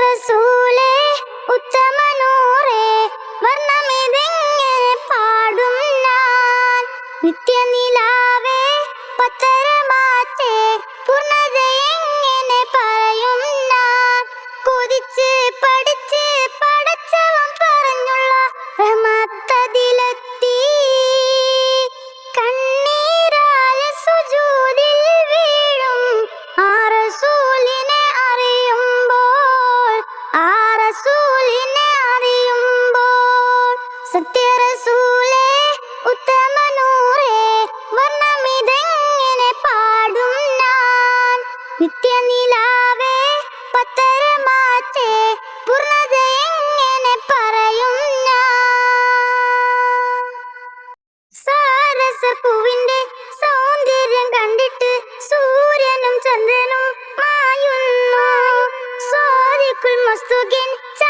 റസൂലേ ഉത്തമനൂറേ വർണമെതെങ്ങനെ പാടും ഞാൻ. നിത്യനിലാവേ പത്തര Musst du gehen,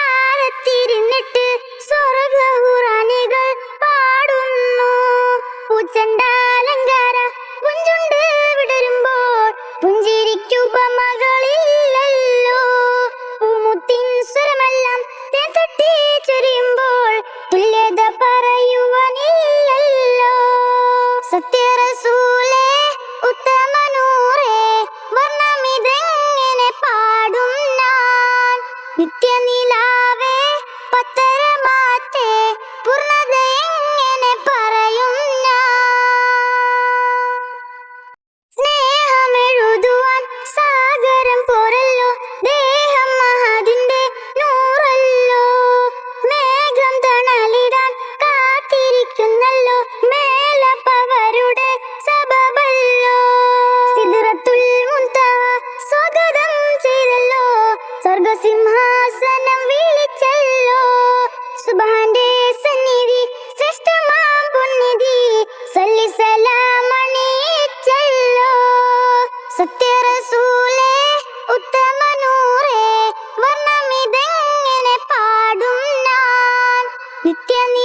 സിംഹാസനം വിളിച്ചല്ലോ. സുബാന്റെ സന്നിധി ശ്രേഷ്ഠമാം പൊന്നിധി സൊല്ലി സലാമണിയിച്ചല്ലോ. സത്യറസൂലേ ഉത്തമനൂറേ വർണമിതെങ്ങനെ പാടും ഞാൻ? നിത്യനീ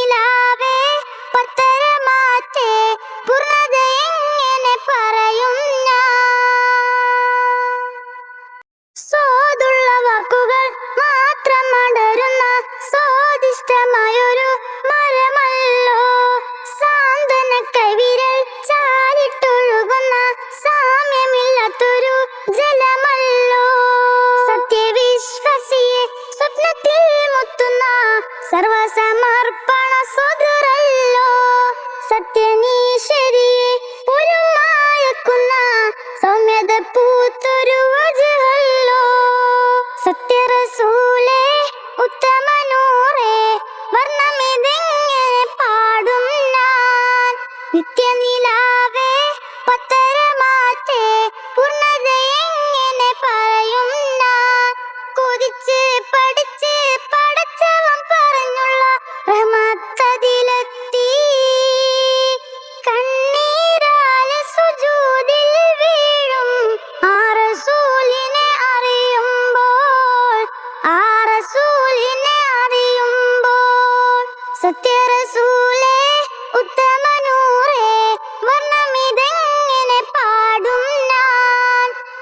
സർവസമർപ്പണ സ്വതരല്ലോ സത്യനീശ്വരിയെ പുലമായക്കുന്ന സൗമ്യത പൂത്തൊരു വജഹല്ലോ സത്യറസൂലേ ഉത്തമനൂറേ വർണമെതെങ്ങനെ പാടും ഞാൻ? നിത്യനിലാവേ പത്തരമാറ്റേ പൂർണതയെങ്ങനെ പറയും ഞാൻ? കൊതിച്ച് പഠിച്ച്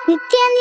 你舔你